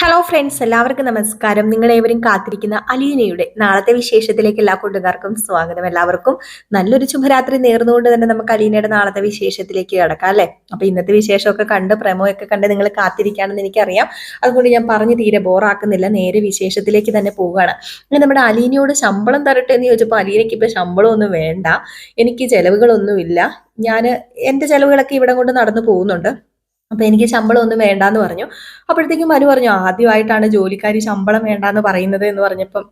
Hello friends എല്ലാവർക്കും നമസ്കാരം. നിങ്ങളേവരും കാത്തിരിക്കുന്ന അലീനയുടെ നാളത്തെ വിശേഷത്തിലേക്ക് എല്ലാ കൂട്ടുകാർക്കും സ്വാഗതം. എല്ലാവർക്കും നല്ലൊരു ശുഭരാത്രി നേർന്നുകൊണ്ട് തന്നെ നമുക്ക് അലീനയുടെ നാളത്തെ വിശേഷത്തിലേക്ക് കിടക്കാം അല്ലേ? അപ്പൊ ഇന്നത്തെ വിശേഷമൊക്കെ കണ്ട് പ്രമോയൊക്കെ കണ്ട് നിങ്ങൾ കാത്തിരിക്കുകയാണെന്ന് എനിക്കറിയാം. അതുകൊണ്ട് ഞാൻ പറഞ്ഞു തീരെ ബോറാക്കുന്നില്ല. നേരെ വിശേഷത്തിലേക്ക് തന്നെ പോവുകയാണ്. അങ്ങനെ നമ്മുടെ അലീനയോട് ശമ്പളം തരട്ടെ എന്ന് ചോദിച്ചപ്പോൾ അലീനയ്ക്ക് ഇപ്പൊ ശമ്പളമൊന്നും വേണ്ട. എനിക്ക് ചെലവുകളൊന്നുമില്ല. ഞാൻ എന്റെ ചെലവുകളൊക്കെ ഇവിടെ കൊണ്ട് നടന്നു പോകുന്നുണ്ട്. അപ്പൊ എനിക്ക് ശമ്പളം ഒന്നും വേണ്ടാന്ന് പറഞ്ഞു. അപ്പോഴത്തേക്കും മനു പറഞ്ഞു ആദ്യമായിട്ടാണ് ജോലിക്കാരി ശമ്പളം വേണ്ടാന്ന് പറയുന്നത് എന്ന് പറഞ്ഞപ്പം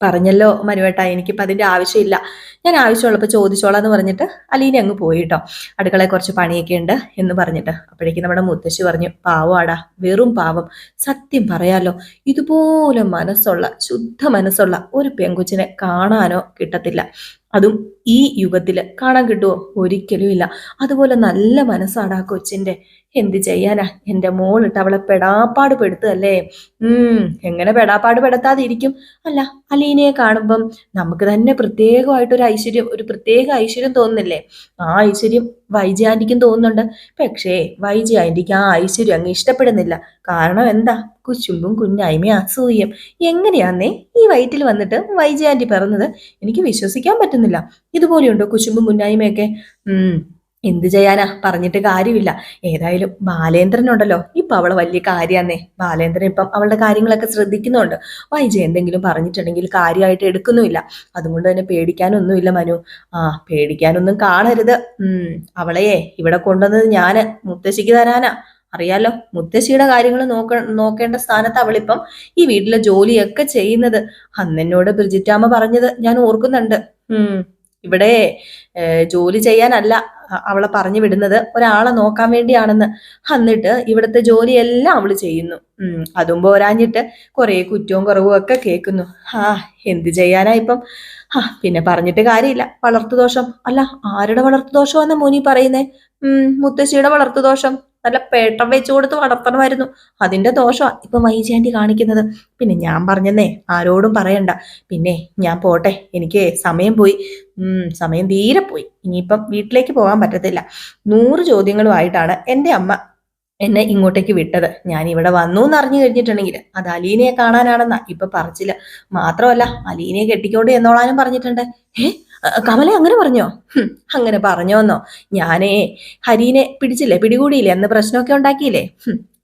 പറഞ്ഞല്ലോ മനുവേട്ട എനിക്കിപ്പോൾ അതിന്റെ ആവശ്യമില്ല. ഞാൻ ആവശ്യമുള്ളപ്പോൾ ചോദിച്ചോളാം എന്ന് പറഞ്ഞിട്ട് അലീന അങ്ങ് പോയി കേട്ടോ അടുക്കളയിൽ കുറച്ച് പണിയൊക്കെ ഉണ്ട് എന്ന് പറഞ്ഞിട്ട് അപ്പോഴേക്കും നമ്മുടെ മുത്തശ്ശി പറഞ്ഞു പാവാടാ വെറും പാവം. സത്യം പറയാലോ ഇതുപോലെ മനസ്സുള്ള ശുദ്ധ മനസ്സുള്ള ഒരു പെങ്കുച്ചിനെ കാണാനോ കിട്ടത്തില്ല. അതും ഈ യുഗത്തിൽ കാണാൻ കിട്ടുമോ ഒരിക്കലും ഇല്ല. അതുപോലെ നല്ല മനസ്സാണ് ആ കൊച്ചിന്റെ. എന്ത് ചെയ്യാനാ? എന്റെ മോളിട്ട് അവളെ പെടാപ്പാട് പെടുത്തല്ലേ ഉം എങ്ങനെ പെടാപ്പാട് പെടുത്താതിരിക്കും? അല്ല അലീനയെ കാണുമ്പം നമുക്ക് തന്നെ പ്രത്യേകമായിട്ടൊരു ഐശ്വര്യം ഒരു പ്രത്യേക ഐശ്വര്യം തോന്നുന്നില്ലേ? ആ ഐശ്വര്യം വൈജി തോന്നുന്നുണ്ട്. പക്ഷേ വൈജി ആ ഐശ്വര്യം അങ്ങ് ഇഷ്ടപ്പെടുന്നില്ല. കാരണം എന്താ? കുശുമ്പും കുഞ്ഞായ്മയും അസൂയം എങ്ങനെയാന്നേ ഈ വയറ്റിൽ വന്നിട്ട് വൈജി പറഞ്ഞത് എനിക്ക് വിശ്വസിക്കാൻ പറ്റുന്നില്ല. ഇതുപോലെയുണ്ടോ കുശുമ്പും കുഞ്ഞായ്മയൊക്കെ? എന്ത് ചെയ്യാനാ? പറഞ്ഞിട്ട് കാര്യമില്ല. ഏതായാലും ബാലേന്ദ്രൻ ഉണ്ടല്ലോ ഇപ്പൊ അവളെ വലിയ കാര്യാന്നേ. ബാലേന്ദ്രൻ ഇപ്പം അവളുടെ കാര്യങ്ങളൊക്കെ ശ്രദ്ധിക്കുന്നുണ്ട്. വൈജ എന്തെങ്കിലും പറഞ്ഞിട്ടുണ്ടെങ്കിൽ കാര്യമായിട്ട് എടുക്കുന്നുമില്ല. അതുകൊണ്ട് തന്നെ പേടിക്കാനൊന്നുമില്ല മനു. ആ പേടിക്കാനൊന്നും കാണരുത്. അവളെയേ ഇവിടെ കൊണ്ടുവന്നത് ഞാൻ. മുത്തശ്ശിക്ക് തരാനാ. അറിയാലോ മുത്തശ്ശിയുടെ കാര്യങ്ങൾ നോക്ക നോക്കേണ്ട സ്ഥാനത്ത് അവളിപ്പം ഈ വീട്ടിലെ ജോലിയൊക്കെ ചെയ്യുന്നത്. അന്നെന്നോട് ബ്രിജിറ്റാമ്മ പറഞ്ഞത് ഞാൻ ഓർക്കുന്നുണ്ട്. ഉം ഇവിടെ ജോലി ചെയ്യാനല്ല അവളെ പറഞ്ഞു വിടുന്നത്. ഒരാളെ നോക്കാൻ വേണ്ടിയാണെന്ന്. എന്നിട്ട് ഇവിടുത്തെ ജോലിയെല്ലാം അവൾ ചെയ്യുന്നു. അതും പോരാഞ്ഞിട്ട് കുറെ കുറ്റവും കുറവും ഒക്കെ കേൾക്കുന്നു. ആ എന്ത് ചെയ്യാനാ ഇപ്പം? ആ പിന്നെ പറഞ്ഞിട്ട് കാര്യമില്ല. വളർത്തുദോഷം. അല്ല ആരുടെ വളർത്തുദോഷമാണെന്ന് മോനി പറയുന്നേ? ഉം മുത്തശ്ശിയുടെ വളർത്തുദോഷം. നല്ല പേട്ടം വെച്ചു കൊടുത്ത് വളർത്തണമായിരുന്നു. അതിന്റെ ദോഷമാണ് ഇപ്പൊ വൈജാന്റി കാണിക്കുന്നത്. പിന്നെ ഞാൻ പറഞ്ഞെന്നേ ആരോടും പറയണ്ട. പിന്നെ ഞാൻ പോട്ടെ എനിക്ക് സമയം പോയി. സമയം തീരെ പോയി. ഇനിയിപ്പം വീട്ടിലേക്ക് പോകാൻ പറ്റത്തില്ല. നൂറ് ചോദ്യങ്ങളുമായിട്ടാണ് എന്റെ അമ്മ എന്നെ ഇങ്ങോട്ടേക്ക് വിട്ടത്. ഞാൻ ഇവിടെ വന്നു എന്ന് അറിഞ്ഞു കഴിഞ്ഞിട്ടുണ്ടെങ്കിൽ അത് അലീനയെ കാണാനാണെന്നാ. ഇപ്പൊ പറച്ചില്ല മാത്രമല്ല അലീനയെ കെട്ടിക്കൊണ്ട് എന്നോളാനും പറഞ്ഞിട്ടുണ്ട്. ഏ കമല അങ്ങനെ പറഞ്ഞോ? അങ്ങനെ പറഞ്ഞോന്നോ ഞാനേ ഹരീനെ പിടിച്ചില്ലേ? പിടികൂടിയില്ലേ? അന്ന് പ്രശ്നമൊക്കെ ഉണ്ടാക്കിയില്ലേ?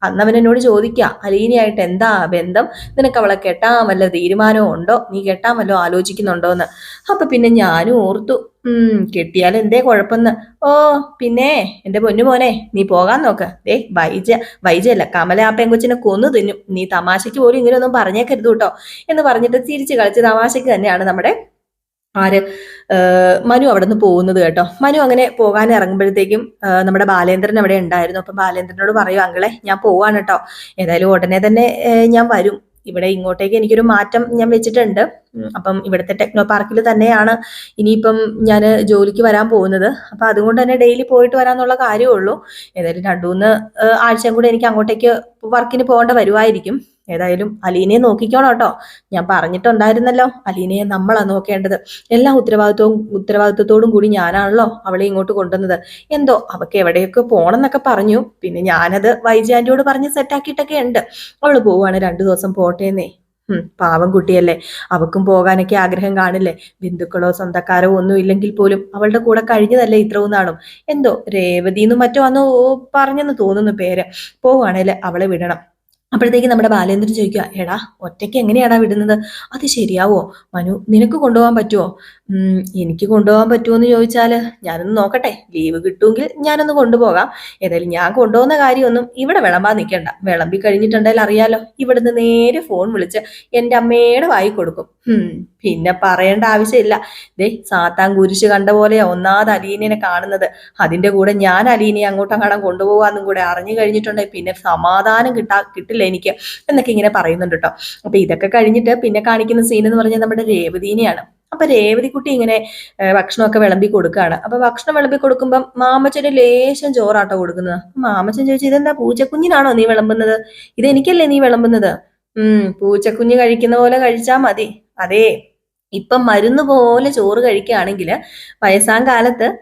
അന്നവൻ എന്നോട് ചോദിക്കുക അലീനയായിട്ട് എന്താ ബന്ധം? നിനക്ക് അവളെ കെട്ടാൻ വല്ല തീരുമാനവും ഉണ്ടോ? നീ കെട്ടാൻ വല്ലോ ആലോചിക്കുന്നുണ്ടോന്ന് അപ്പൊ പിന്നെ ഞാനും ഓർത്തു ഉം കെട്ടിയാൽ എന്തേ കുഴപ്പമെന്ന്. ഓ പിന്നെ എന്റെ പൊന്നു മോനെ നീ പോകാൻ നോക്ക്. ഏ വൈജ വൈജയല്ല കമല ആ പെങ്കൊച്ചിനെ കൊന്നു തിന്നും. നീ തമാശയ്ക്ക് പോലും ഇങ്ങനെയൊന്നും പറഞ്ഞേക്കരുത് കേട്ടോ എന്ന് പറഞ്ഞിട്ട് തിരിച്ചു കളിച്ച് തമാശയ്ക്ക് തന്നെയാണ് നമ്മുടെ ആര്? മനു അവിടെ നിന്ന് പോകുന്നത് കേട്ടോ. മനു അങ്ങനെ പോകാൻ ഇറങ്ങുമ്പോഴത്തേക്കും നമ്മുടെ ബാലേന്ദ്രൻ അവിടെ ഉണ്ടായിരുന്നു. അപ്പൊ ബാലേന്ദ്രനോട് പറയൂ അങ്ങളെ ഞാൻ പോവാണ് കേട്ടോ. ഏതായാലും ഉടനെ തന്നെ ഞാൻ വരും. ഇവിടെ ഇങ്ങോട്ടേക്ക് എനിക്കൊരു മാറ്റം ഞാൻ വെച്ചിട്ടുണ്ട്. അപ്പം ഇവിടുത്തെ ടെക്നോ പാർക്കിൽ തന്നെയാണ് ഇനിയിപ്പം ഞാൻ ജോലിക്ക് വരാൻ പോകുന്നത്. അപ്പൊ അതുകൊണ്ട് തന്നെ ഡെയിലി പോയിട്ട് വരാന്നുള്ള കാര്യമുള്ളൂ ഏതായാലും രണ്ടു മൂന്ന് ആഴ്ചയും കൂടെ എനിക്ക് അങ്ങോട്ടേക്ക് വർക്കിന് പോകേണ്ട വരുമായിരിക്കും ഏതായാലും അലീനയെ നോക്കിക്കോണം കേട്ടോ. ഞാൻ പറഞ്ഞിട്ടുണ്ടായിരുന്നല്ലോ അലീനയെ നമ്മളാ നോക്കേണ്ടത്. എല്ലാ ഉത്തരവാദിത്വവും ഉത്തരവാദിത്വത്തോടും കൂടി ഞാനാണല്ലോ അവളെ ഇങ്ങോട്ട് കൊണ്ടുവന്നത്. എന്തോ അവക്ക് എവിടെയൊക്കെ പോകണം എന്നൊക്കെ പറഞ്ഞു. പിന്നെ ഞാനത് വൈജാന്റിയോട് പറഞ്ഞ് സെറ്റാക്കിയിട്ടൊക്കെ ഉണ്ട്. അവൾ പോവാണ് രണ്ടു ദിവസം പോട്ടേന്നേ. പാവം കുട്ടിയല്ലേ. അവക്കും പോകാനൊക്കെ ആഗ്രഹം കാണില്ലേ. ബന്ധുക്കളോ സ്വന്തക്കാരോ ഒന്നും ഇല്ലെങ്കിൽ പോലും അവളുടെ കൂടെ കഴിഞ്ഞതല്ലേ ഇത്രവും നാളും. എന്തോ രേവതിന്നും മറ്റോ അന്ന് പറഞ്ഞെന്ന് തോന്നുന്നു പേര്. പോവുകയാണെങ്കിൽ അവളെ വിടണം. അപ്പോഴത്തേക്ക് നമ്മുടെ ബാലേന്ദ്രൻ ചോദിക്കുക എടാ ഒറ്റയ്ക്ക് എങ്ങനെയാടാ വിടുന്നത്? അത് ശരിയാവോ? മനു നിനക്ക് കൊണ്ടുപോകാൻ പറ്റുമോ എനിക്ക് കൊണ്ടുപോകാൻ പറ്റുമോ എന്ന് ചോദിച്ചാൽ ഞാനൊന്ന് നോക്കട്ടെ. ലീവ് കിട്ടുമെങ്കിൽ ഞാനൊന്ന് കൊണ്ടുപോകാം. ഏതായാലും ഞാൻ കൊണ്ടുപോകുന്ന കാര്യമൊന്നും ഇവിടെ വിളമ്പാൻ നിൽക്കണ്ട. വിളമ്പി കഴിഞ്ഞിട്ടുണ്ടെങ്കിൽ അറിയാലോ ഇവിടുന്ന് നേരെ ഫോൺ വിളിച്ച് എന്റെ അമ്മയുടെ വായി കൊടുക്കും. പിന്നെ പറയേണ്ട ആവശ്യമില്ല. ദേ സാത്താൻ കുരിശ് കണ്ട പോലെയാ ഒന്നാമത് അലീനയെ കാണുന്നത്. അതിന്റെ കൂടെ ഞാൻ അലീനയെ അങ്ങോട്ടും കാണാൻ കൊണ്ടുപോകാന്നും കൂടെ അറിഞ്ഞു കഴിഞ്ഞിട്ടുണ്ടെങ്കിൽ പിന്നെ സമാധാനം കിട്ടാ കിട്ടില്ല എനിക്ക് എന്നൊക്കെ ഇങ്ങനെ പറയുന്നുണ്ട് കേട്ടോ. അപ്പൊ ഇതൊക്കെ കഴിഞ്ഞിട്ട് പിന്നെ കാണിക്കുന്ന സീൻ എന്ന് പറഞ്ഞാൽ നമ്മുടെ രേവതീനെയാണ്. അപ്പൊ രേവതിക്കുട്ടി ഇങ്ങനെ ഭക്ഷണമൊക്കെ വിളമ്പി കൊടുക്കുകയാണ് അപ്പൊ ഭക്ഷണം വിളമ്പി കൊടുക്കുമ്പം മാമച്ചന് ലേശം ചോറാട്ടോ കൊടുക്കുന്നത്. മാമച്ചൻ ചോദിച്ചു ഇതെന്താ പൂച്ചക്കുഞ്ഞിനാണോ നീ വിളമ്പുന്നത്? ഇത് എനിക്കല്ലേ നീ വിളമ്പുന്നത്? ഉം പൂച്ചക്കുഞ്ഞ് കഴിക്കുന്ന പോലെ കഴിച്ചാ മതി. അതേ ഇപ്പം മരുന്ന് പോലെ ചോറ് കഴിക്കുകയാണെങ്കിൽ വയസ്സാം കാലത്ത്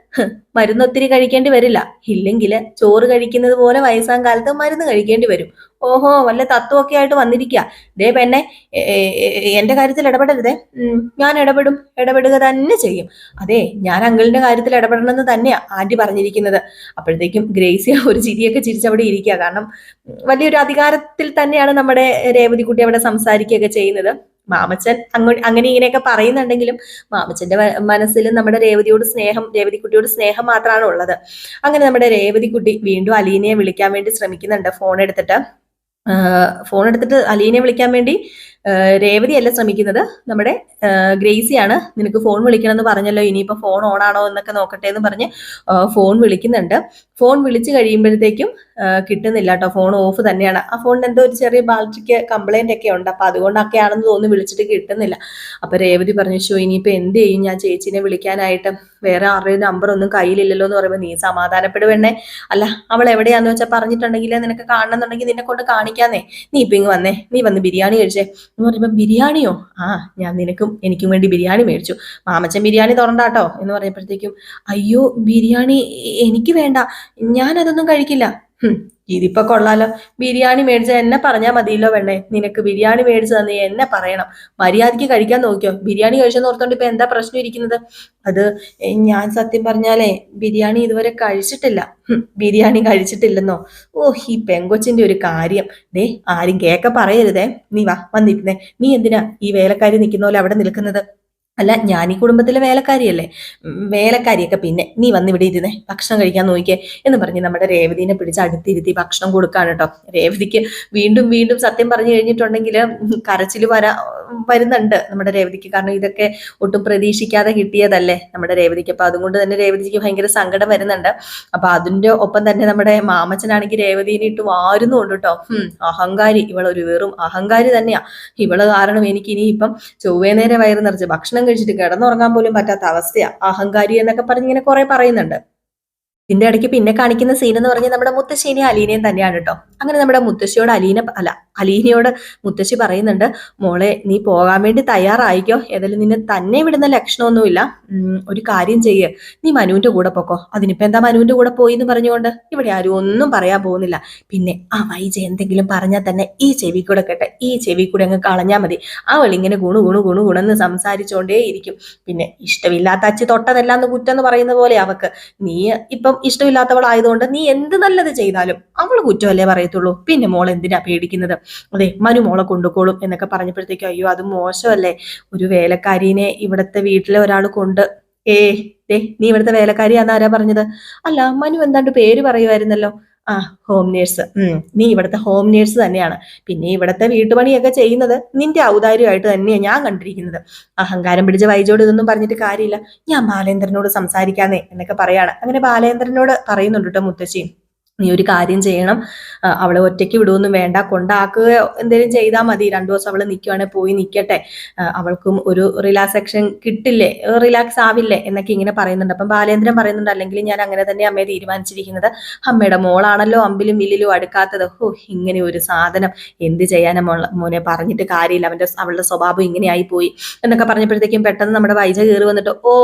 മരുന്ന് ഒത്തിരി കഴിക്കേണ്ടി വരില്ല. ഇല്ലെങ്കിൽ ചോറ് കഴിക്കുന്നത് പോലെ വയസ്സാം കാലത്ത് മരുന്ന് കഴിക്കേണ്ടി വരും. ഓഹോ വല്ല തത്വമൊക്കെ ആയിട്ട് വന്നിരിക്കുക. ദേ പെണ്ണെ എ- എ- എ- എന്റെ കാര്യത്തിൽ ഇടപെടരുതേ. ഞാൻ ഇടപെടും. ഇടപെടുക തന്നെ ചെയ്യും. അതെ ഞാൻ അങ്കിളിന്റെ കാര്യത്തിൽ ഇടപെടണമെന്ന് തന്നെയാ ആന്റി പറഞ്ഞിരിക്കുന്നത്. അപ്പോഴത്തേക്കും ഗ്രേസിയ ഒരു ചിരിയൊക്കെ ചിരിച്ചവിടെ ഇരിക്കുക. കാരണം വലിയൊരു അധികാരത്തിൽ തന്നെയാണ് നമ്മുടെ രേവതിക്കുട്ടി അവിടെ സംസാരിക്കുകയൊക്കെ ചെയ്യുന്നത്. മാമച്ചൻ അങ്ങോട്ട് അങ്ങനെ ഇങ്ങനെയൊക്കെ പറയുന്നുണ്ടെങ്കിലും മാമച്ചന്റെ മനസ്സിൽ നമ്മുടെ രേവതിയോട് സ്നേഹം രേവതിക്കുട്ടിയോട് സ്നേഹം മാത്രമാണ് ഉള്ളത്. അങ്ങനെ നമ്മുടെ രേവതിക്കുട്ടി വീണ്ടും അലീനയെ വിളിക്കാൻ വേണ്ടി ശ്രമിക്കുന്നുണ്ട്. ഫോൺ എടുത്തിട്ട് ഫോൺ എടുത്തിട്ട് അലീനയെ വിളിക്കാൻ വേണ്ടി രേവതി അല്ല ശ്രമിക്കുന്നത്. നമ്മുടെ ഗ്രേസിയാണ്. നിനക്ക് ഫോൺ വിളിക്കണം എന്ന് പറഞ്ഞല്ലോ. ഇനിയിപ്പോ ഫോൺ ഓൺ ആണോ എന്നൊക്കെ നോക്കട്ടെ എന്ന് പറഞ്ഞ് ഫോൺ വിളിക്കുന്നുണ്ട്. ഫോൺ വിളിച്ചു കഴിയുമ്പോഴത്തേക്കും കിട്ടുന്നില്ല കേട്ടോ. ഫോൺ ഓഫ് തന്നെയാണ്. ആ ഫോണിന് എന്തോ ഒരു ചെറിയ ബാറ്ററിക്ക് കംപ്ലൈന്റ് ഒക്കെ ഉണ്ട്. അപ്പൊ അതുകൊണ്ടൊക്കെയാണെന്ന് തോന്നുന്നു വിളിച്ചിട്ട് കിട്ടുന്നില്ല. അപ്പൊ രേവതി പറഞ്ഞു ഷോ ഇനിയിപ്പോ എന്ത് ചെയ്യും? ഞാൻ ചേച്ചിനെ വിളിക്കാനായിട്ട് വേറെ ആരുടെയും നമ്പർ ഒന്നും കയ്യിലില്ലല്ലോ എന്ന് പറയുമ്പോൾ നീ സമാധാനപ്പെടുവെണ്ണേ അല്ല അവൾ എവിടെയാന്ന് വെച്ചാൽ പറഞ്ഞിട്ടുണ്ടെങ്കിൽ നിനക്ക് കാണണമെന്നുണ്ടെങ്കിൽ നിന്നെ കൊണ്ട് കാണിക്കാന്നേ. നീ ഇപ്പൊ ഇങ്ങ് വന്നേ. നീ വന്ന് ബിരിയാണി കഴിച്ചേ. എന്ന് പറയുമ്പോൾ ബിരിയാണിയോ? ആ ഞാൻ നിനക്കും എനിക്കും വേണ്ടി ബിരിയാണി മേടിച്ചു. മാമച്ചൻ ബിരിയാണി തുറണ്ടാട്ടോ എന്ന് പറയുമ്പോഴത്തേക്കും അയ്യോ ബിരിയാണി എനിക്ക് വേണ്ട. ഞാനതൊന്നും കഴിക്കില്ല. ഇതിപ്പോ കൊള്ളാലോ. ബിരിയാണി മേടിച്ച എന്നെ പറഞ്ഞാൽ മതിയല്ലോ വെണ്ണേ നിനക്ക് ബിരിയാണി മേടിച്ചു തന്നെ എന്നെ പറയണം. മര്യാദയ്ക്ക് കഴിക്കാൻ നോക്കിയോ? ബിരിയാണി കഴിച്ചെന്ന് ഓർത്തോണ്ട് ഇപ്പൊ എന്താ പ്രശ്നം ഇരിക്കുന്നത്? അത് ഞാൻ സത്യം പറഞ്ഞാലേ ബിരിയാണി ഇതുവരെ കഴിച്ചിട്ടില്ല. ബിരിയാണി കഴിച്ചിട്ടില്ലെന്നോ? ഓ ഈ പെങ്കൊച്ചിന്റെ ഒരു കാര്യം. ദേ ആരും കേക്ക പറയരുതേ. നീ വാ വന്നിരുന്നേ. നീ എന്തിനാ ഈ വേലക്കാരി നിൽക്കുന്ന പോലെ അവിടെ നിൽക്കുന്നത്? അല്ല ഞാൻ ഈ കുടുംബത്തിലെ വേലക്കാരിയല്ലേ? വേലക്കാരിയൊക്കെ പിന്നെ നീ വന്ന് ഇവിടെ ഇരുന്നേ ഭക്ഷണം കഴിക്കാൻ നോക്കിയേ എന്ന് പറഞ്ഞ് നമ്മുടെ രേവതിനെ പിടിച്ച് അടുത്തിരുത്തി ഭക്ഷണം കൊടുക്കാണ് കേട്ടോ രേവതിക്ക് വീണ്ടും വീണ്ടും സത്യം പറഞ്ഞു കഴിഞ്ഞിട്ടുണ്ടെങ്കിൽ കരച്ചിൽ വരാ വരുന്നുണ്ട് നമ്മുടെ രേവതിക്ക്. കാരണം ഇതൊക്കെ ഒട്ടും പ്രതീക്ഷിക്കാതെ കിട്ടിയതല്ലേ നമ്മുടെ രേവതിക്ക്. അപ്പൊ അതുകൊണ്ട് തന്നെ രേവതിക്ക് ഭയങ്കര സങ്കടം വരുന്നുണ്ട്. അപ്പൊ അതിന്റെ ഒപ്പം തന്നെ നമ്മുടെ മാമച്ചനാണെങ്കിൽ രേവതിനെ ഇട്ട് വാരുന്നുണ്ട് കേട്ടോ അഹങ്കാരി. ഇവളൊരു വെറും അഹങ്കാരി തന്നെയാ. ഇവൾ കാരണം എനിക്ക് ഇനി ഇപ്പം ചൊവ്വേ നേരെ വയറ് നിറച്ച് ഭക്ഷണം കഴിച്ചിട്ട് കിടന്നുറങ്ങാൻ പോലും പറ്റാത്ത അവസ്ഥയാ. അഹങ്കാരി എന്നൊക്കെ പറഞ്ഞ് ഇങ്ങനെ കുറെ പറയുന്നുണ്ട്. ഇതിന്റെ ഇടയ്ക്ക് പിന്നെ കാണിക്കുന്ന സീൻ എന്ന് പറഞ്ഞാൽ നമ്മുടെ മുത്തശ്ശേരി അലീനയും തന്നെയാണ് കേട്ടോ അങ്ങനെ നമ്മുടെ മുത്തശ്ശിയോട് അലീന അല്ല അലീനയോട് മുത്തശ്ശി പറയുന്നുണ്ട് മോളെ നീ പോകാൻ വേണ്ടി തയ്യാറായിക്കോ. ഏതായാലും നിന്നെ തന്നെ വിടുന്ന ലക്ഷണമൊന്നുമില്ല. ഒരു കാര്യം ചെയ്യ്. നീ മനുവിന്റെ കൂടെ പോക്കോ. അതിനിപ്പോ എന്താ മനുവിന്റെ കൂടെ പോയി എന്ന് പറഞ്ഞുകൊണ്ട്? ഇവിടെ ആരും ഒന്നും പറയാൻ പോകുന്നില്ല. പിന്നെ ആ വൈജ എന്തെങ്കിലും പറഞ്ഞാൽ തന്നെ ഈ ചെവി കൂടെ കേട്ടെ. ഈ ചെവി കൂടെ അങ്ങ് കളഞ്ഞാൽ മതി. അവൾ ഇങ്ങനെ ഗുണു ഗുണു ഗുണു ഗുണെന്ന് സംസാരിച്ചുകൊണ്ടേ ഇരിക്കും. പിന്നെ ഇഷ്ടമില്ലാത്ത അച്ചി തൊട്ടതെല്ലാം എന്ന് കുറ്റം എന്ന് പറയുന്ന പോലെ അവക്ക്. നീ ഇപ്പം ഇഷ്ടമില്ലാത്തവളായതുകൊണ്ട് നീ എന്ത് നല്ലത് ചെയ്താലും അവൾ കുറ്റമല്ലേ പറയത്തുള്ളൂ. പിന്നെ മോൾ എന്തിനാ പേടിക്കുന്നത്? അതെ മനു മോളെ കൊണ്ടുപോളും എന്നൊക്കെ പറഞ്ഞപ്പോഴത്തേക്കും അയ്യോ അത് മോശമല്ലേ? ഒരു വേലക്കാരിനെ ഇവിടുത്തെ വീട്ടിലെ ഒരാൾ കൊണ്ട് ഏ ദേ നീ ഇവിടുത്തെ വേലക്കാരിയാന്ന് ആരാ പറഞ്ഞത്? അല്ല മനു എന്താണ്ട് പേര് പറയുമായിരുന്നല്ലോ ആ ഹോം നേഴ്സ് നീ ഇവിടുത്തെ ഹോം നേഴ്സ് തന്നെയാണ്. പിന്നെ ഇവിടുത്തെ വീട്ടുപണിയൊക്കെ ചെയ്യുന്നത് നിന്റെ ഔദാര്യമായിട്ട് തന്നെയാണ് ഞാൻ കണ്ടിരിക്കുന്നത്. അഹങ്കാരം പിടിച്ച വൈജോട് ഇതൊന്നും പറഞ്ഞിട്ട് കാര്യമില്ല. ഞാൻ ബാലേന്ദ്രനോട് സംസാരിക്കാന്നേ എന്നൊക്കെ പറയാണ്. അങ്ങനെ ബാലേന്ദ്രനോട് പറയുന്നുണ്ട് കേട്ടോ മുത്തശ്ശി. നീ ഒരു കാര്യം ചെയ്യണം. അവളെ ഒറ്റയ്ക്ക് വിടുവൊന്നും വേണ്ട. കൊണ്ടാക്കുക എന്തെങ്കിലും ചെയ്താൽ മതി. രണ്ടു ദിവസം അവൾ നിൽക്കുവാണെങ്കിൽ പോയി നിൽക്കട്ടെ അവൾക്കും ഒരു റിലാക്സേഷൻ കിട്ടില്ലേ? റിലാക്സ് ആവില്ലേ? എന്നൊക്കെ ഇങ്ങനെ പറയുന്നുണ്ട്. അപ്പം ബാലേന്ദ്രൻ പറയുന്നുണ്ട് അല്ലെങ്കിൽ ഞാൻ അങ്ങനെ തന്നെ അമ്മയെ തീരുമാനിച്ചിരിക്കുന്നത്. അമ്മയുടെ മോളാണല്ലോ അമ്പിലും വില്ലിലും അടുക്കാത്തത്. ഓ ഇങ്ങനെ ഒരു സാധനം. എന്ത് ചെയ്യാനും മോനെ പറഞ്ഞിട്ട് കാര്യമില്ല. അവന്റെ അവളുടെ സ്വഭാവം ഇങ്ങനെയായി പോയി. എന്നൊക്കെ പറഞ്ഞപ്പോഴത്തേക്കും പെട്ടെന്ന് നമ്മുടെ വൈജ കയറി വന്നിട്ട് ഓ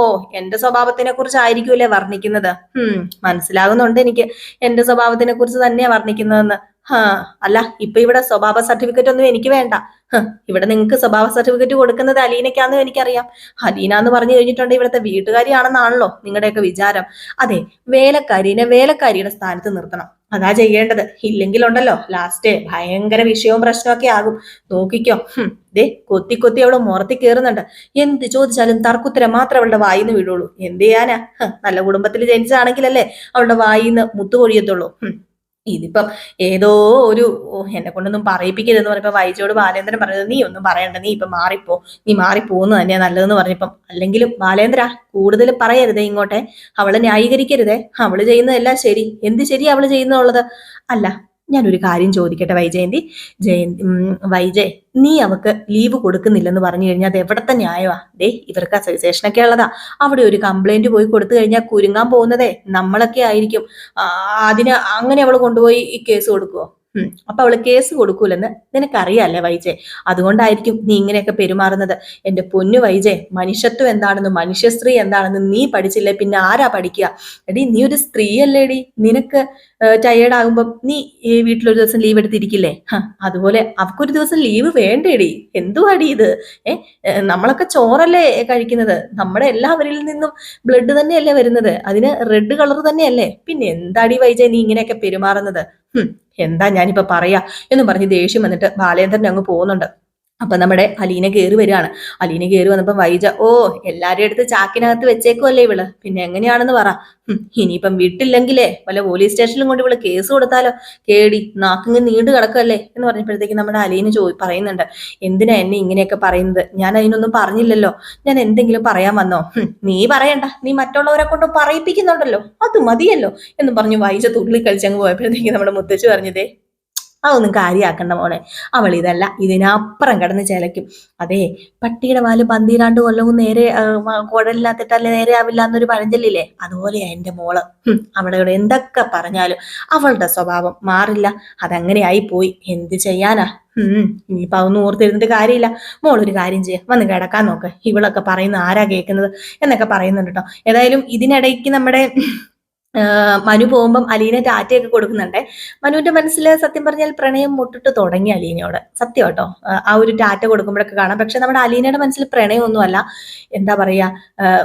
എന്റെ സ്വഭാവത്തിനെ കുറിച്ചായിരിക്കുമല്ലേ വർണിക്കുന്നത്? മനസ്സിലാകുന്നുണ്ട് എനിക്ക്. എന്റെ സ്വഭാവത്തിനെ കുറിച്ച് തന്നെയാ വർണിക്കുന്നതെന്ന്. ഹാ അല്ല ഇപ്പൊ ഇവിടെ സ്വഭാവ സർട്ടിഫിക്കറ്റ് ഒന്നും എനിക്ക് വേണ്ട. ഇവിടെ നിങ്ങൾക്ക് സ്വഭാവ സർട്ടിഫിക്കറ്റ് കൊടുക്കുന്നത് അലീനയ്ക്കാന്നും എനിക്കറിയാം. അലീന എന്ന് പറഞ്ഞു കഴിഞ്ഞിട്ടുണ്ട് ഇവിടുത്തെ വീട്ടുകാരിയാണെന്നാണല്ലോ നിങ്ങളുടെയൊക്കെ വിചാരം. അതെ വേലക്കാരിനെ വേലക്കാരിയുടെ സ്ഥാനത്ത് നിർത്തണം. അതാ ചെയ്യേണ്ടത്. ഇല്ലെങ്കിലുണ്ടല്ലോ ലാസ്റ്റ് ഭയങ്കര വിഷയവും പ്രശ്നമൊക്കെ ആകും. നോക്കിക്കോ. ദേ കൊത്തി കൊത്തി അവൾ മുറത്തി കയറുന്നുണ്ട് എന്ത് ചോദിച്ചാലും തർക്കുത്തരം മാത്രം അവളുടെ വായിന്ന് വീഴുള്ളൂ. എന്ത് ചെയ്യാനാ? നല്ല കുടുംബത്തിൽ ജനിച്ചതാണെങ്കിലല്ലേ അവളുടെ വായിന്ന് മുത്തുപൊഴിയത്തുള്ളൂ. ഇതിപ്പം ഏതോ ഒരു എന്നെ കൊണ്ടൊന്നും പറയിപ്പിക്കരുതെന്ന് പറഞ്ഞപ്പോൾ വൈജയോട് ബാലേന്ദ്രൻ പറഞ്ഞത് നീ ഒന്നും പറയണ്ട നീ ഇപ്പൊ മാറിപ്പോ നീ മാറിപ്പോന്ന് തന്നെയാ നല്ലതെന്ന് പറഞ്ഞപ്പം. അല്ലെങ്കിലും ബാലേന്ദ്ര കൂടുതൽ പറയരുതേ ഇങ്ങോട്ടെ അവളെ ന്യായീകരിക്കരുതേ അവൾ ചെയ്യുന്നതെല്ലാം ശരി എന്ത് ശരി അവൾ ചെയ്യുന്നുള്ളത് അല്ല ഞാനൊരു കാര്യം ചോദിക്കട്ടെ വൈജയന്തി? ജയന്തി വൈജയ് നീ അവക്ക് ലീവ് കൊടുക്കുന്നില്ലെന്ന് പറഞ്ഞു കഴിഞ്ഞാൽ അത് എവിടത്തെ ന്യായമാ? ദേ ഇവർക്ക് അസോസിയേഷനൊക്കെ ഉള്ളതാ. അവിടെ ഒരു കംപ്ലൈന്റ് പോയി കൊടുത്തു കഴിഞ്ഞാൽ കുരുങ്ങാൻ പോകുന്നതേ നമ്മളൊക്കെ ആയിരിക്കും. അതിന് അങ്ങനെ അവൾ കൊണ്ടുപോയി കേസ് കൊടുക്കുവോ? ഉം. അപ്പൊ അവൾ കേസ് കൊടുക്കൂലെന്ന് നിനക്കറിയാല്ലേ വൈജെ? അതുകൊണ്ടായിരിക്കും നീ ഇങ്ങനെയൊക്കെ പെരുമാറുന്നത്. എന്റെ പൊന്നു വൈജെ മനുഷ്യത്വം എന്താണെന്ന് മനുഷ്യസ്ത്രീ എന്താണെന്ന് നീ പഠിച്ചില്ലേ? പിന്നെ ആരാ പഠിക്കുക? എടി നീ ഒരു സ്ത്രീ അല്ലേടി നിനക്ക് ടയേർഡ് ആകുമ്പോൾ നീ ഈ വീട്ടിലൊരു ദിവസം ലീവ് എടുത്തിരിക്കില്ലേ? അതുപോലെ അവക്കൊരു ദിവസം ലീവ് വേണ്ടേടി. എന്തുവാടി ഇത്? ഏ നമ്മളൊക്കെ ചോറല്ലേ കഴിക്കുന്നത്? നമ്മുടെ എല്ലാവരിൽ നിന്നും ബ്ലഡ് തന്നെയല്ലേ വരുന്നത്? അതിന് റെഡ് കളർ തന്നെയല്ലേ? പിന്നെ എന്താടി വൈജെ നീ ഇങ്ങനെയൊക്കെ പെരുമാറുന്നത്? എന്താ ഞാനിപ്പോൾ പറയാ? എന്ന് പറഞ്ഞ് ദേഷ്യം വന്നിട്ട് ബാലേന്ദ്രൻ അങ്ങ് പോകുന്നുണ്ട്. അപ്പൊ നമ്മുടെ അലീന കയറി വരികയാണ്. അലീന കയറി വന്നപ്പോൾ വൈജ ഓ എല്ലാരുടെ അടുത്ത് ചാക്കിനകത്ത് വെച്ചേക്കുമല്ലേ ഇവൾ? പിന്നെ എങ്ങനെയാണെന്ന് പറ. ഇനിയിപ്പം വിട്ടില്ലെങ്കിലേ വല്ല പോലീസ് സ്റ്റേഷനിലും കൊണ്ട് ഇവൾ കേസ് കൊടുത്താലോ? കേടി നാക്കിങ് നീണ്ടു കിടക്കല്ലേ എന്ന് പറഞ്ഞപ്പോഴത്തേക്ക് നമ്മുടെ അലീന ചോദി പറയുന്നുണ്ട്. എന്തിനാ എന്നെ ഇങ്ങനെയൊക്കെ പറയുന്നത്? ഞാൻ അതിനൊന്നും പറഞ്ഞില്ലല്ലോ. ഞാൻ എന്തെങ്കിലും പറയാൻ വന്നോ? നീ പറയണ്ട. നീ മറ്റുള്ളവരെ കൊണ്ട് പറയിപ്പിക്കുന്നുണ്ടല്ലോ. അത് മതിയല്ലോ. എന്ന് പറഞ്ഞു വൈജ തുള്ളി കളിച്ചങ്ങ് പോയപ്പോഴത്തേക്ക് നമ്മുടെ മുത്തച്ഛ പറഞ്ഞതേ അതൊന്നും കാര്യമാക്കണ്ട മോളെ. അവൾ ഇതല്ല ഇതിനപ്പുറം കിടന്ന് ചിലയ്ക്കും. അതെ പട്ടിയുടെ വാൽ പന്തിരാണ്ട് കൊല്ലവും നേരെ കുഴലില്ലാത്തിട്ടല്ലേ നേരെ ആവില്ല എന്നൊരു പഴഞ്ചൊല്ലില്ലേ? അതുപോലെയാ എന്റെ മോൾ. അവളെ എന്തൊക്കെ പറഞ്ഞാലും അവളുടെ സ്വഭാവം മാറില്ല. അതങ്ങനെയായി പോയി എന്ത് ചെയ്യാനാ? ഉം ഇനിയിപ്പൊ അതൊന്നും ഓർത്തിരുന്നിട്ട് കാര്യമില്ല. മോളൊരു കാര്യം ചെയ്യാം. വന്ന് കിടക്കാൻ നോക്ക്. ഇവളൊക്കെ പറയുന്ന ആരാ കേൾക്കുന്നത് എന്നൊക്കെ പറയുന്നുണ്ട് കേട്ടോ. ഏതായാലും ഇതിനിടയ്ക്ക് നമ്മുടെ മനു പോകുമ്പം അലീന ടാറ്റയൊക്കെ കൊടുക്കുന്നുണ്ട്. മനുവിന്റെ മനസ്സിൽ സത്യം പറഞ്ഞാൽ പ്രണയം മുട്ടിട്ട് തുടങ്ങി അലീനയോട്. സത്യം കേട്ടോ. ആ, ഒരു ടാറ്റ കൊടുക്കുമ്പോഴൊക്കെ കാണാം. പക്ഷെ നമ്മുടെ അലീനയുടെ മനസ്സിൽ പ്രണയമൊന്നുമല്ല. എന്താ പറയാ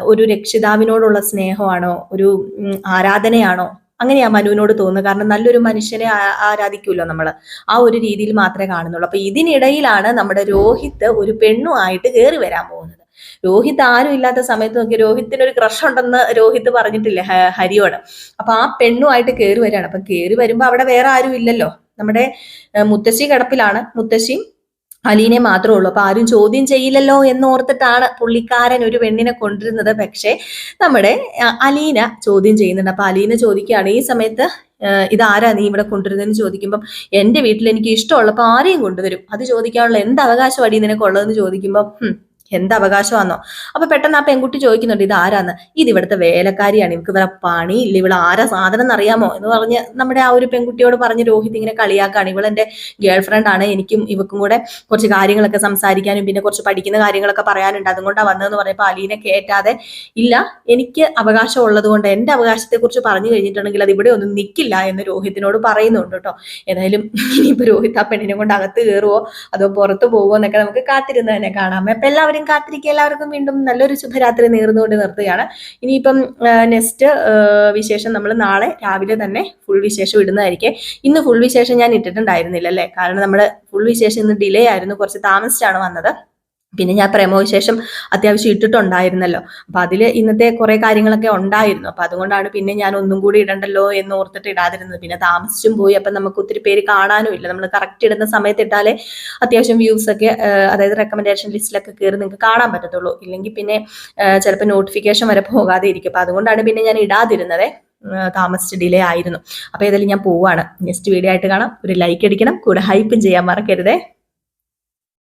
ഒരു രക്ഷിതാവിനോടുള്ള സ്നേഹമാണോ ഒരു ആരാധനയാണോ? അങ്ങനെയാ മനുവിനോട് തോന്നുന്നത്. കാരണം നല്ലൊരു മനുഷ്യനെ ആരാധിക്കുമല്ലോ നമ്മൾ ആ ഒരു രീതിയിൽ മാത്രമേ കാണുന്നുള്ളൂ. അപ്പൊ ഇതിനിടയിലാണ് നമ്മുടെ രോഹിത് ഒരു പെണ്ണുമായിട്ട് കയറി വരാൻ പോകുന്നത്. രോഹിത് ആരും ഇല്ലാത്ത സമയത്ത് നോക്കി രോഹിത്തിന് ഒരു ക്രഷ് ഉണ്ടെന്ന് രോഹിത് പറഞ്ഞിട്ടില്ല ഹരിയോട്. അപ്പൊ ആ പെണ്ണുമായിട്ട് കയറി വരികയാണ്. അപ്പൊ കയറി വരുമ്പോ അവിടെ വേറെ ആരും ഇല്ലല്ലോ. നമ്മുടെ മുത്തശ്ശി കിടപ്പിലാണ്. മുത്തശ്ശിയും അലീനെ മാത്രമേ ഉള്ളൂ. അപ്പൊ ആരും ചോദ്യം ചെയ്യില്ലല്ലോ എന്ന് ഓർത്തിട്ടാണ് പുള്ളിക്കാരൻ ഒരു പെണ്ണിനെ കൊണ്ടിരുന്നത് പക്ഷേ നമ്മുടെ അലീന ചോദ്യം ചെയ്യുന്നുണ്ട്. അപ്പൊ അലീന ചോദിക്കുകയാണ് ഈ സമയത്ത് ഇതാരാ നീ ഇവിടെ കൊണ്ടുവരുന്നതെന്ന് ചോദിക്കുമ്പം എന്റെ വീട്ടിൽ എനിക്ക് ഇഷ്ടമുള്ളപ്പോൾ ആരെയും കൊണ്ടുവരും? അത് ചോദിക്കാനുള്ള എന്ത് അവകാശം അടി നിനക്കുള്ളതെന്ന് ചോദിക്കുമ്പോൾ ഹും, എന്ത് അവകാശമാണോ അപ്പൊ പെട്ടെന്ന് ആ പെൺകുട്ടി ചോദിക്കുന്നുണ്ട് ഇത് ആരാന്ന് ഇത് ഇവിടുത്തെ വേലക്കാരിയാണ്. ഇവർക്ക് വേറെ പണി ഇല്ല. ഇവൾ ആരാ സാധനം എന്നറിയാമോ? എന്ന് പറഞ്ഞ് നമ്മുടെ ആ ഒരു പെൺകുട്ടിയോട് പറഞ്ഞ് രോഹിത് ഇങ്ങനെ കളിയാക്കാണ്. ഇവൾ എന്റെ ഗേൾ ഫ്രണ്ട് ആണ്. എനിക്കും ഇവക്കും കൂടെ കുറച്ച് കാര്യങ്ങളൊക്കെ സംസാരിക്കാനും പിന്നെ കുറച്ച് പഠിക്കുന്ന കാര്യങ്ങളൊക്കെ പറയാനുണ്ട്. അതുകൊണ്ടാണ് വന്നതെന്ന് പറഞ്ഞപ്പോൾ അലീനെ കേറ്റാതെ ഇല്ല എനിക്ക് അവകാശം ഉള്ളത് കൊണ്ട് എന്റെ അവകാശത്തെ കുറിച്ച് പറഞ്ഞു കഴിഞ്ഞിട്ടുണ്ടെങ്കിൽ അത് ഇവിടെ ഒന്നും നിൽക്കില്ല എന്ന് രോഹിത്തിനോട് പറയുന്നുണ്ട് കേട്ടോ. ഏതായാലും ഇനിയിപ്പോ രോഹിത് ആ പെണ്ണിനെ കൊണ്ട് അകത്ത് കയറുവോ അതോ പുറത്ത് പോകുമോ എന്നൊക്കെ നമുക്ക് കാത്തിരുന്ന് തന്നെ കാണാം. അപ്പൊ എല്ലാവരും കാത്തിരിക്കുക എല്ലാവർക്കും വീണ്ടും നല്ലൊരു ശുഭരാത്രി നേർന്നുകൊണ്ട് നിർത്തുകയാണ്. ഇനിയിപ്പം നെക്സ്റ്റ് വിശേഷം നമ്മൾ നാളെ രാവിലെ തന്നെ ഫുൾ വിശേഷം ഇടുന്നതായിരിക്കും. ഇന്ന് ഫുൾ വിശേഷം ഞാൻ ഇട്ടിട്ടുണ്ടായിരുന്നില്ല അല്ലേ? കാരണം നമ്മൾ ഫുൾ വിശേഷം ഇന്ന് ഡിലേ ആയിരുന്നു. കുറച്ച് താമസിച്ചാണ് വന്നത്. പിന്നെ ഞാൻ പ്രേമവിശേഷം അത്യാവശ്യം ഇട്ടിട്ടുണ്ടായിരുന്നല്ലോ. അപ്പൊ അതിൽ ഇന്നത്തെ കുറെ കാര്യങ്ങളൊക്കെ ഉണ്ടായിരുന്നു. അപ്പൊ അതുകൊണ്ടാണ് പിന്നെ ഞാൻ ഒന്നും കൂടി ഇടണ്ടല്ലോ എന്ന് ഓർത്തിട്ട് ഇടാതിരുന്നത്. പിന്നെ താമസിച്ചും പോയി അപ്പൊ നമുക്ക് ഒത്തിരി പേര് കാണാനും ഇല്ല. നമ്മൾ കറക്റ്റ് ഇടുന്ന സമയത്ത് ഇട്ടാലേ അത്യാവശ്യം വ്യൂസ് ഒക്കെ അതായത് റെക്കമെൻഡേഷൻ ലിസ്റ്റിലൊക്കെ കയറി നിങ്ങൾക്ക് കാണാൻ പറ്റത്തുള്ളൂ. ഇല്ലെങ്കിൽ പിന്നെ ചിലപ്പോൾ നോട്ടിഫിക്കേഷൻ വരെ പോകാതെ ഇരിക്കും അപ്പൊ അതുകൊണ്ടാണ് പിന്നെ ഞാൻ ഇടാതിരുന്നത്. താമസിച്ച് ഡിലേ ആയിരുന്നു. അപ്പൊ ഏതായാലും ഞാൻ പോവാണ്. നെക്സ്റ്റ് വീഡിയോ ആയിട്ട് കാണാം. ഒരു ലൈക്ക് അടിക്കണം. കൂടെ ഹൈപ്പും ചെയ്യാൻ മറക്കരുതേ.